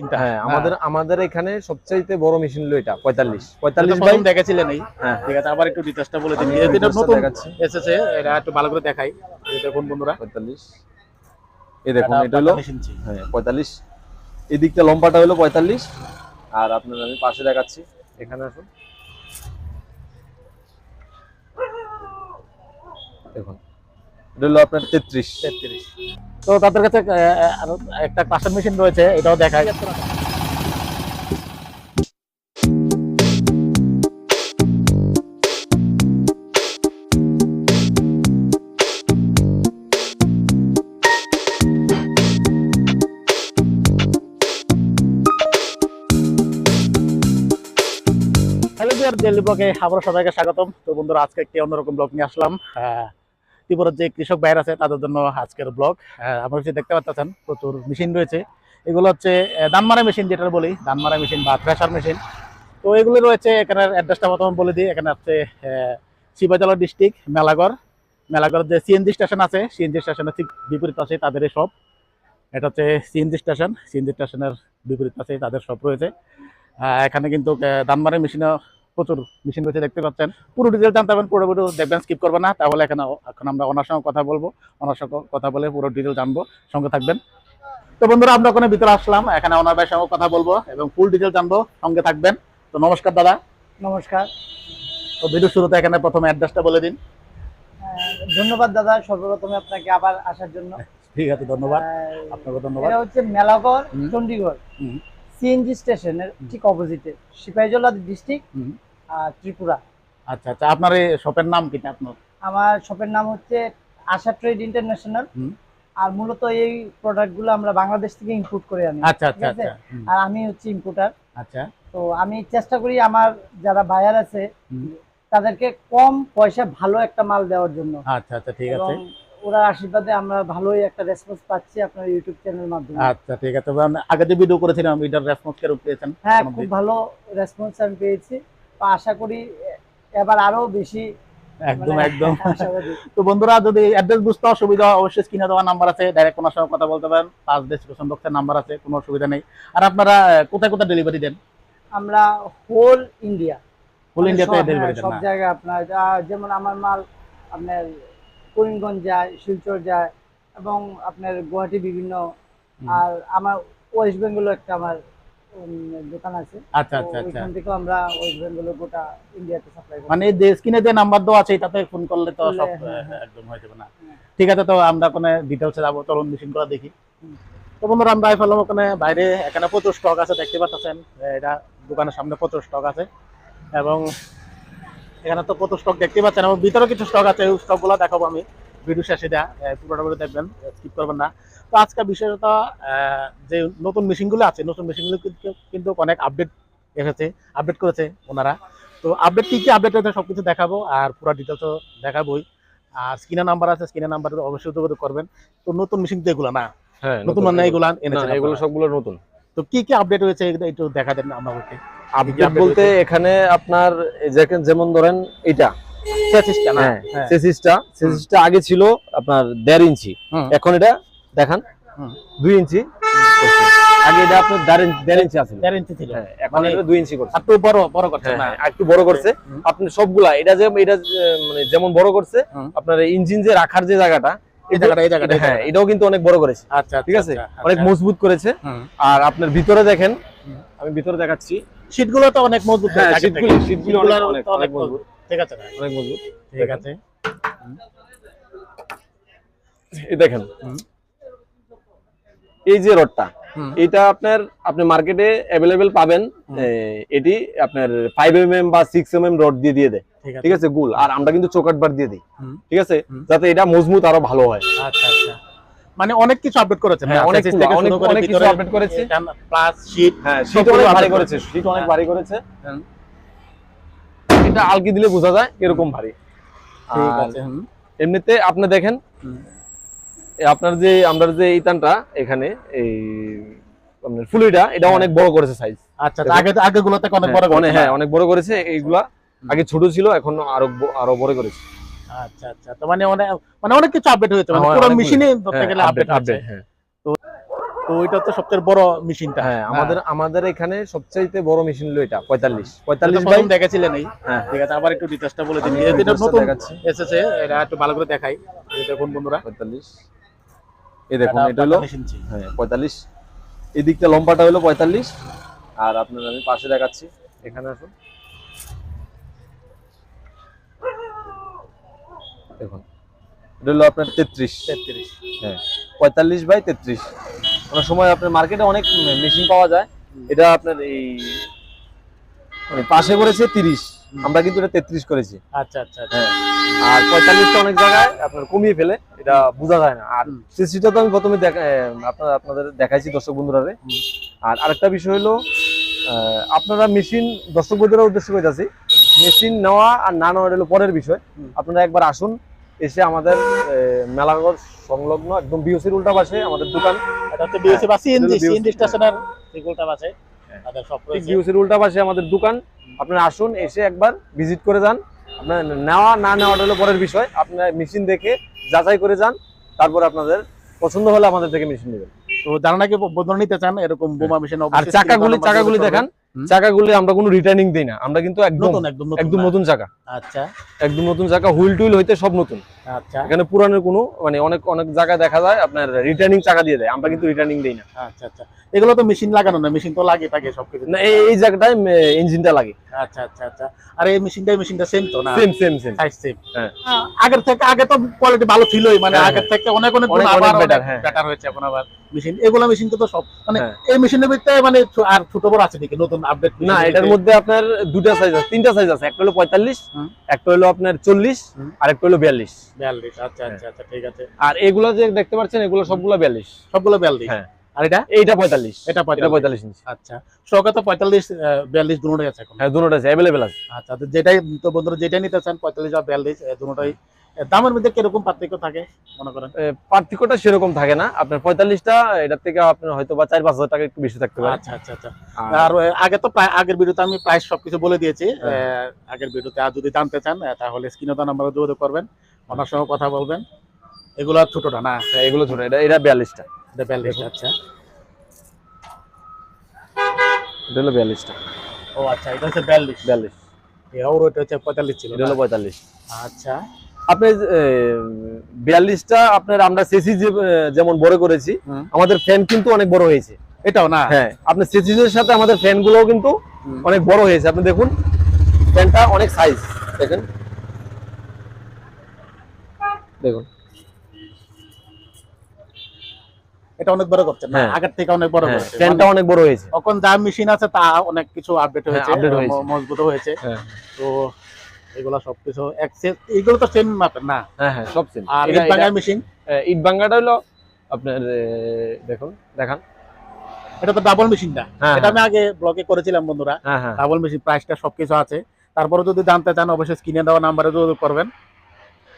তিনটা। হ্যাঁ আমাদের আমাদের এখানে সবচাইতে বড় মেশিন হলো এটা পঁয়তাল্লিশ। পঁয়তাল্লিশ পঁয়তাল্লিশ বাই দেখেছিলেন এই। হ্যাঁ ঠিক আছে আবার একটু ডিটেলসটা বলে দিন। এটা নতুন। এসেছে এটা একটু ভালো করে দেখাই। দেখুন বন্ধুরা। পঁয়তাল্লিশ। এই দেখুন এটা হলো হ্যাঁ পঁয়তাল্লিশ। এই দিকটা লম্বাটা হলো পঁয়তাল্লিশ। আর আপনার আমি পাশে দেখাচ্ছি। এখানে আসুন। দেখুন। এটা হলো আপনার তেত্রিশ। তেত্রিশ। তো তাদের কাছে একটা ক্লাসের মেশিন রয়েছে এটাও দেখায় হ্যালো ডিয়ার ডেলি ব্লগে আবারও সবাইকে স্বাগতম। তো বন্ধুরা আজকে একটি অন্যরকম ব্লগ নিয়ে আসলাম। আহ, ত্রিপুরার যে কৃষক বাইর আছে তাদের জন্য আজকের ব্লগ আমরা হচ্ছে দেখতে পাচ্ছেন প্রচুর মেশিন রয়েছে। এগুলো হচ্ছে আহ, ধানমারা মেশিন যেটা বলি ধানমারা মেশিন বা থ্রেশার মেশিন তো এগুলো রয়েছে এখানে অ্যাড্রেসটা প্রথমে বলে দিই। এখানে হচ্ছে শিবাজলা ডিস্ট্রিক্ট মেলাগড়। মেলাগড় যে সিএনজি স্টেশন আছে সিএনজি স্টেশনের ঠিক বিপরীত আছে তাদের সব এটা হচ্ছে সিএনজি স্টেশন সিএনজি স্টেশনের বিপরীত আছে তাদের সব রয়েছে। এখানে কিন্তু আহ, ধানমারা মেশিনও প্রচুর মেশিন রয়েছে দেখতে পাচ্ছেন। পুরো ডিটেল জানতে পারবেন পুরো ভিডিও দেখবেন স্কিপ করবেন না। তাহলে এখানে এখন আমরা ওনার সঙ্গে কথা বলব। ওনার সঙ্গে কথা বলে পুরো ডিটেল জানব সঙ্গে থাকবেন। তো বন্ধুরা আমরা ওখানে ভিতরে আসলাম। এখানে ওনার ভাইয়ের সঙ্গে কথা বলব এবং ফুল ডিটেল জানব। সঙ্গে থাকবেন। তো নমস্কার দাদা। নমস্কার। তো ভিডিও শুরুতে এখানে প্রথমে অ্যাড্রেসটা বলে দিন। ধন্যবাদ দাদা। সর্বপ্রথমে আপনাকে আবার আসার জন্য। ঠিক আছে ধন্যবাদ। আপনাকে ধন্যবাদ। এটা হচ্ছে মেলাগড়। চণ্ডীগড়। সিএনজি স্টেশনের ঠিক অপোজিটে সিপাহীজলা ডিস্ট্রিক্ট আর ত্রিপুরা। আচ্ছা আচ্ছা আপনার এই শপের নাম কি আপনার? আমার শপের নাম হচ্ছে আশা ট্রেড ইন্টারন্যাশনাল। হুম। আর মূলত এই প্রোডাক্টগুলো আমরা বাংলাদেশ থেকে ইম্পোর্ট করে আনি আচ্ছা আচ্ছা আচ্ছা আর আমি হচ্ছে ইম্পোর্টার আচ্ছা। তো আমি চেষ্টা করি আমার যারা বায়ার আছে তাদেরকে কম পয়সা ভালো একটা মাল দেওয়ার জন্য। আচ্ছা আচ্ছা ঠিক আছে। ওরা আশীর্বাদে আমরা ভালোই একটা রেসপন্স পাচ্ছি আপনার ইউটিউব চ্যানেলের মাধ্যমে। আচ্ছা ঠিক আছে। আমি আগে যে ভিডিও করেছিলাম এটার রেসপন্স কেরম পেয়েছেন? হ্যাঁ খুব ভালো রেসপন্স আমি পেয়েছি। আশা করি এবার আরও বেশি একদম মানে একদম। তো বন্ধুরা যদি অ্যাড্রেস বুঝতে অসুবিধা হয়, অবশ্যই স্ক্রিনে দেওয়া নাম্বার আছে ডাইরেক্ট সঙ্গে কথা বলতে পারেন। পাঁচ ডেসক্রিপশন বক্সের নাম্বার আছে কোনো অসুবিধা নেই। আর আপনারা কোথায় কোথায় ডেলিভারি দেন? আমরা হোল ইন্ডিয়া ফুল ইন্ডিয়াতে ডেলিভারি হ্যাঁ, দেন সব জায়গায় আপনার যেমন আমার মাল আপনার করিমগঞ্জ যায় শিলচর যায় এবং আপনার গুয়াহাটি বিভিন্ন আর আমার ওয়েস্ট বেঙ্গলও একটা আমার দোকান আছে। আচ্ছা আচ্ছা আচ্ছা। ওইখান আমরা ওয়েস্ট বেঙ্গলের গোটা ইন্ডিয়াতে সাপ্লাই করি। মানে যে স্ক্রিনে যে নাম্বার দেওয়া আছে এটাতে ফোন করলে তো সব হ্যাঁ, একদম হয়ে যাবে না। হ্যাঁ। ঠিক আছে তো আমরা ডিটেলসে যাব চলুন মেশিন করে দেখি। হুম। তো বন্ধুরা আমরা ফেললাম ওখানে বাইরে এখানে প্রচুর স্টক আছে দেখতে পাচ্ছেন এটা দোকানের সামনে প্রচুর স্টক আছে। এবং এখানে তো কত স্টক দেখতে পাচ্ছেন এবং ভিতরে কিছু স্টক আছে ওই স্টকগুলো দেখাবো আমি। ভিডিও শেষে দেয়া পুরোটা ভিডিও দেখবেন স্কিপ করবেন না। তো আজকে বিশেষত যে নতুন মেশিনগুলো আছে নতুন মেশিনগুলো কিন্তু- অনেক আপডেট এসেছে আপডেট করেছে ওনারা। তো আপডেট কি কি আপডেট হয়েছে সবকিছু দেখাবো আর পুরো ডিটেলসও দেখাবোই। আর স্ক্রিনে নাম্বার আছে স্ক্রিনে নাম্বার অবশ্যই যোগাযোগ করবেন। তো নতুন মেশিন তো এগুলো না? হ্যাঁ নতুন মানে এগুলা। না, এনেছেন এগুলো সবগুলো নতুন। তো কি কি আপডেট হয়েছে একটু দেখা দেন আমাকে আপডেট বলতে এখানে আপনার যে- যেমন ধরেন এটা চেসিসটা না? হ্যাঁ হ্যাঁ। আগে ছিল আপনার দেড় ইঞ্চি এখন এটা দেখান দুই ইঞ্চি। আগে এটা আপনার দেড় ইঞ্চি আছে দেড় ইঞ্চি ছিল। এখন এটা দুই ইঞ্চি করছে। আর বড় বড় করছে হ্যাঁ, না? একটু বড় করছে। আপনি সবগুলা এটা যে এটা মানে যেমন বড় করছে আপনার ইঞ্জিন যে রাখার যে জায়গাটা এই জায়গাটা এই জায়গাটা এই হ্যাঁ এটাও কিন্তু অনেক বড় করেছে। আচ্ছা ঠিক আছে? আচ্ছা, অনেক আচ্ছা। মজবুত করেছে। আর আপনার ভিতরে দেখেন আমি ভিতরে দেখাচ্ছি শীটগুলো তো অনেক মজবুত হ্যাঁ। শীটগুলি শীটগুলি অনেক অনেক মজবুত। ঠিক আছে অনেক মজবুত। ঠিক আছে। এই দেখেন। এই যে রডটা। এটা আপনার আপনি মার্কেটে অ্যাভেলেবেল পাবেন এটি আপনার ফাইভ এম এম বা সিক্স এম এম রড দিয়ে দিয়ে দেয়। ঠিক আছে। গুল। আর আমরা কিন্তু চৌকাট বার দিয়ে দিই। ঠিক আছে? যাতে এটা মজবুত আরও ভালো হয়। আচ্ছা আচ্ছা। মানে অনেক কিছু আপডেট করেছে। হ্যাঁ, অনেক অনেক কিছু আপডেট করেছে। প্লাস শীট হ্যাঁ শীট অনেক ভারী করেছে। করেছে শীট অনেক হ্যাঁ। ভারী করেছে। হুম। এটা আলকি দিলে বোঝা যায় এরকম ভারী। ঠিক আছে এমনিতে আপনি দেখেন আপনার যে আমরা যে ইতানটা এখানে এই আপনার ফুলিটা এটা হ্যাঁ। অনেক বড় করেছে সাইজ আচ্ছা তো আগে আগে গুলোতে অনেক বড় অনেক হ্যাঁ অনেক বড় করেছে এইগুলা। আগে ছোট ছিল এখন আরও আরও বড় করেছে। আচ্ছা আচ্ছা। তো মানে অনেক মানে অনেক কিছু আপডেট হয়েছে মানে হ্যাঁ, পুরো মেশিনে ধরতে গেলে আপডেট আপডেট আপডেট হ্যাঁ। তো ওইটা হচ্ছে সবচেয়ে বড় মেশিনটা হ্যাঁ আমাদের আমাদের এখানে সবচাইতে বড় মেশিন হলো এটা বাই দেখেছিলেন এই। হ্যাঁ। ঠিক আছে আবার একটু ডিটেলসটা বলে দিন। এটা নতুন এসেছে এটা একটু ভালো করে দেখাই। দেখুন বন্ধুরা। পঁয়তাল্লিশ। এই দেখুন এটা হলো হ্যাঁ পঁয়তাল্লিশ। এই দিকটা লম্বাটা হলো পঁয়তাল্লিশ। আর আপনার আমি পাশে দেখাচ্ছি। এখানে আসুন। দেখুন। এটা হলো আপনার তেত্রিশ। তেত্রিশ। হ্যাঁ। পঁয়তাল্লিশ বাই তেত্রিশ। অনেক সময় আপনার মার্কেটে অনেক মেশিন পাওয়া যায়। এটা আপনার এই মানে পাশে করেছে তিরিশ। আমরা কিন্তু এটা তেত্রিশ করেছি। আচ্ছা আচ্ছা আচ্ছা। হ্যাঁ। আর পঁয়তাল্লিশটা অনেক জায়গায় আপনার কমিয়ে ফেলে। এটা বোঝা যায় না। আর। সিসিটা তো আমি প্রথমে দেখা আপনার আপনাদের দেখাইছি দর্শক বন্ধুরা আর আরেকটা বিষয় হলো আহ, আপনারা মেশিন দর্শক বন্ধুরা উদ্দেশ্য করে যাচ্ছি। মেশিন নেওয়া আর না নেওয়া হলো পরের বিষয়। আপনারা একবার আসুন। এসে আমাদের মেলাঘর সংলগ্ন একদম বিওসির উল্টা পাশে আমাদের দোকান। এটা হচ্ছে বিএসসি বা সিএনজি সিএনজি স্টেশনের সিগুলটা আছে হ্যাঁ। তাদের সব ঠিক বিওসির উল্টা পাশে আমাদের দোকান। আপনারা আসুন এসে একবার ভিজিট করে যান। আপনার নেওয়া না নেওয়াটা হলো পরের বিষয়। আপনারা মেশিন দেখে যাচাই করে যান। তারপর আপনাদের পছন্দ হলে আমাদের থেকে মেশিন নেবেন। তো যারা নাকি বদল নিতে চান এরকম বোমা মেশিন আর চাকাগুলি চাকাগুলি দেখান। চাকাগুলি আমরা কোনো রিটার্নিং দিই না। আমরা কিন্তু একদম একদম নতুন চাকা। আচ্ছা। একদম নতুন চাকা হুইল টুইল হইতে সব নতুন। আচ্ছা। এখানে পুরানের কোনো মানে অনেক অনেক জায়গায় দেখা যায় আপনার রিটার্নিং চাকা দিয়ে দেয়। আমরা কিন্তু রিটার্নিং দিই না। আচ্ছা আচ্ছা। এগুলো তো মেশিন লাগানো না মেশিন তো লাগে থাকে সবকিছু। না এই জায়গাটায় ইঞ্জিনটা লাগে। আচ্ছা আচ্ছা আচ্ছা। আর এই মেশিনটা মেশিনটা সেম তো না? Same same same size same হ্যাঁ। আগের থেকে আগে তো কোয়ালিটি ভালো ছিলই মানে হ্যাঁ, আগের থেকে অনেক অনেক আবার হ্যাঁ। বেটার হয়েছে এখন আবার। মেশিন এগুলো মেশিন তো সব মানে হ্যাঁ। এই মেশিনের ভিতরে মানে আর ছোট বড় আছে নাকি নতুন আপডেট না এটার মধ্যে আপনার দুটা সাইজ আছে তিনটা সাইজ আছে একটা হলো পঁয়তাল্লিশ হুম। একটা হলো আপনার চল্লিশ হুম। আর একটা হলো বিয়াল্লিশ। বিয়াল্লিশ আচ্ছা আচ্ছা আচ্ছা ঠিক আছে। আর এগুলো যে দেখতে পাচ্ছেন এগুলো সবগুলো বিয়াল্লিশ। সবগুলো বিয়াল্লিশ? হ্যাঁ। আর এটা? এইটা পঁয়তাল্লিশ। এটা ইঞ্চি। আচ্ছা। তো দুটোই আছে এখন। হ্যাঁ আছে অ্যাভেলেবেল আছে। আচ্ছা তো যেটাই তো বন্ধুরা যেটাই নিতে চান পঁয়তাল্লিশ বা বিয়াল্লিশ দুটোই দামের মধ্যে কীরকম পার্থক্য থাকে মনে করেন? পার্থক্যটা সেরকম থাকে না। আপনার পঁয়তাল্লিশটা এটার থেকে আপনার হয়তো বা চার পাঁচ হাজার টাকা একটু বেশি থাকতে পারে। আচ্ছা আচ্ছা আচ্ছা। আর আগে তো প্রায় আগের ভিডিওতে আমি প্রাইস সবকিছু বলে দিয়েছি। হ্যাঁ। আগের ভিডিওতে আর যদি জানতে চান তাহলে স্ক্রিনে তো নাম্বারে যোগাযোগ করবেন। ওনার সঙ্গে কথা বলবেন। এগুলো আর ছোটটা না? হ্যাঁ, এগুলো ছোট। এটা এটা বিয়াল্লিশটা। এটা বিয়াল্লিশ আচ্ছা। এটা হলো বিয়াল্লিশটা। ও আচ্ছা এটা হচ্ছে বিয়াল্লিশ। বিয়াল্লিশ। ওর ওইটা হচ্ছে পঁয়তাল্লিশ ছিল এটা হলো পঁয়তাল্লিশ। আচ্ছা। আপনার বিয়াল্লিশটা আপনার আমরা সেসি যেমন বড় করেছি আমাদের ফ্যান কিন্তু অনেক বড় হয়েছে। এটাও না? হ্যাঁ আপনার সাথে আমাদের ফ্যান গুলোও কিন্তু অনেক বড় হয়েছে। আপনি দেখুন ফ্যানটা অনেক সাইজ দেখেন। দেখুন। এটা অনেক বড় করছে না? হ্যাঁ। আগের থেকে অনেক বড় ফ্যানটা অনেক বড় হয়েছে। এখন যা মেশিন আছে তা অনেক কিছু আপডেট হ্যাঁ, হয়েছে মজবুত হয়েছে। হ্যাঁ। তো এগুলো সবকিছু একসেস এগুলো তো সেম মাপের না? হ্যাঁ হ্যাঁ সব সেম আর ইট ভাঙার মেশিন ইট ভাঙ্গাটা হলো আপনার দেখুন দেখান। এটা তো ডাবল মেশিনটা হ্যাঁ এটা আমি আগে ব্লগে করেছিলাম বন্ধুরা। হ্যাঁ হ্যাঁ। ডাবল মেশিন প্রাইসটা সবকিছু আছে। তারপরে যদি জানতে চান অবশ্যই স্ক্রিনে দেওয়া নাম্বারে যোগাযোগ করবেন।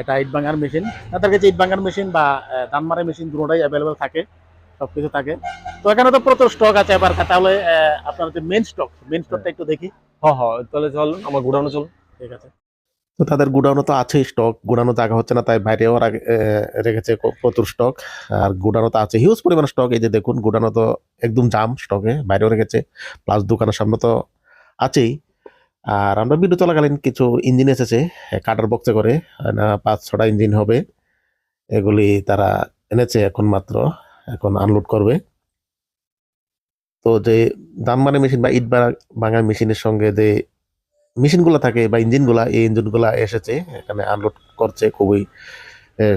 এটা ইট ভাঙার মেশিন তাদের কাছে ইট ভাঙার মেশিন বা দানমারের মেশিন দুটোটাই অ্যাভেলেবেল থাকে। সবকিছু থাকে। তো এখানে তো প্রচুর স্টক আছে এবার। তাহলে আপনার যে মেন স্টক মেন স্টকটা একটু দেখি। হ্যাঁ হ্যাঁ তাহলে চলুন আমার ঘুরানো চলুন। তো তাদের গুডাউনও তো আছে স্টক গুডাউনও জায়গা হচ্ছে না, তাই বাইরেও রাখ- রেখেছে প্রচুর স্টক আর গুডাউনও তো আছে হিউজ পরিমাণ স্টক এই যে দেখুন গুডাউনও তো একদম জাম স্টকে বাইরেও রেখেছে প্লাস দোকানের সামনে তো আছেই। আর আমরা ভিডিও চলাকালীন কিছু ইঞ্জিন এসেছে কাটার বক্সে করে, না, পাঁচ ছটা ইঞ্জিন হবে, এগুলি তারা এনেছে এখন মাত্র, এখন আনলোড করবে। তো যে দাম মানে মেশিন বা ইট ভাঙা মেশিনের সঙ্গে যে মেশিনগুলো থাকে বা ইঞ্জিনগুলা, এই ইঞ্জিনগুলা এসেছে, এখানে আনলোড করছে খুবই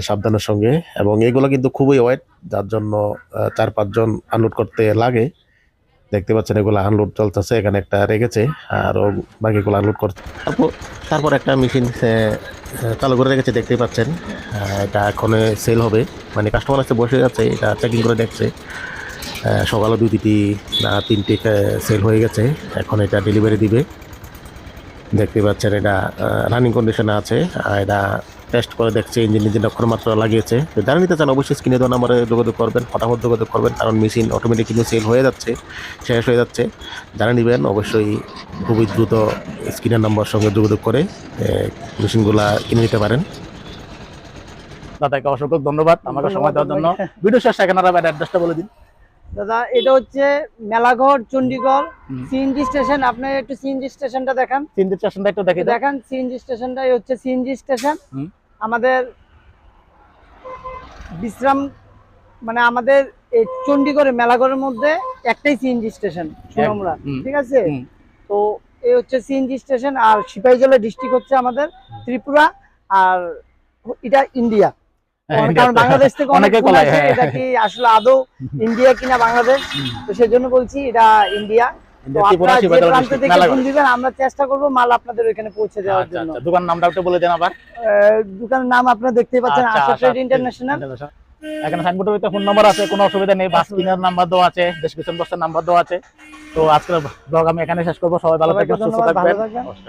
সাবধানের সঙ্গে। এবং এগুলো কিন্তু খুবই ওয়েট যার জন্য চার পাঁচজন আনলোড করতে লাগে। দেখতে পাচ্ছেন এগুলো আনলোড চলতেছে, এখানে একটা রেখেছে, আর ও বাকিগুলো আনলোড করছে তারপর তারপর একটা মেশিন চালু করে রেখেছে দেখতেই পাচ্ছেন। এটা এখন সেল হবে। মানে কাস্টমার আছে বসে আছে, এটা চেকিং করে দেখছে। সকালে দুই তিনটি না, তিনটি সেল হয়ে গেছে। এখন এটা ডেলিভারি দিবে। দেখতে পাচ্ছেন এটা রানিং কন্ডিশনে আছে। আর এটা টেস্ট করে দেখছে ইঞ্জিন ইঞ্জিন অক্ষর মাত্র লাগিয়েছে। তো যারা নিতে চান অবশ্যই স্ক্রিনে দেওয়া নাম্বারে যোগাযোগ করবেন ফটাফট যোগাযোগ করবেন কারণ মেশিন অটোমেটিক কিন্তু সেল হয়ে যাচ্ছে শেষ হয়ে যাচ্ছে। যারা নেবেন অবশ্যই খুবই দ্রুত স্ক্রিনের নাম্বার সঙ্গে যোগাযোগ করে মেশিনগুলা কিনে নিতে পারেন। দাদাকে অসংখ্য ধন্যবাদ আমাকে সময় দেওয়ার জন্য। ভিডিও শেষ এখানে আর অ্যাড্রেসটা বলে দিন। দাদা এটা হচ্ছে মেলাঘর চণ্ডীগড় হুম। CNG station. আপনি একটু সিএনজি স্টেশনটা দেখান। চিন্তা স্টেশনটা একটু দেখি। দেখান সিএনজি স্টেশনটাই হচ্ছে সিএনজি স্টেশন। আমাদের বিশ্রাম মানে আমাদের এই চণ্ডীগড়ে মেলাঘরের মধ্যে একটাই সিএনজি স্টেশন হুম। ঠিক আছে? তো এই হচ্ছে সিএনজি স্টেশন আর সিপাহীজলা ডিস্ট্রিক্ট হচ্ছে আমাদের ত্রিপুরা আর এটা ইন্ডিয়া। কারণ বাংলাদেশ থেকে অনেকে হ্যাঁ। এটা কি আসলে আদৌ ইন্ডিয়া কিনা বাংলাদেশ? তো সেজন্য বলছি এটা ইন্ডিয়া। আমরা চেষ্টা করব মাল আপনাদের ওইখানে পৌঁছে দেওয়ার আচ্ছা, জন্য। আচ্ছা। নামটা একটু বলে দেন আবার। দোকানের নাম আপনারা দেখতেই পাচ্ছেন আচ্ছা, Asha Asha trade trade international. International. এখানে সাইনবোর্ডের ফোন নাম্বার আছে কোনো অসুবিধা নেই। বাস কিনার নাম্বার দেওয়া আছে ডেসক্রিপশন বক্সের নাম্বার দেওয়া আছে। তো আজকের ব্লগ আমি এখানে শেষ করব। সবাই ভালো থাকবেন সুস্থ।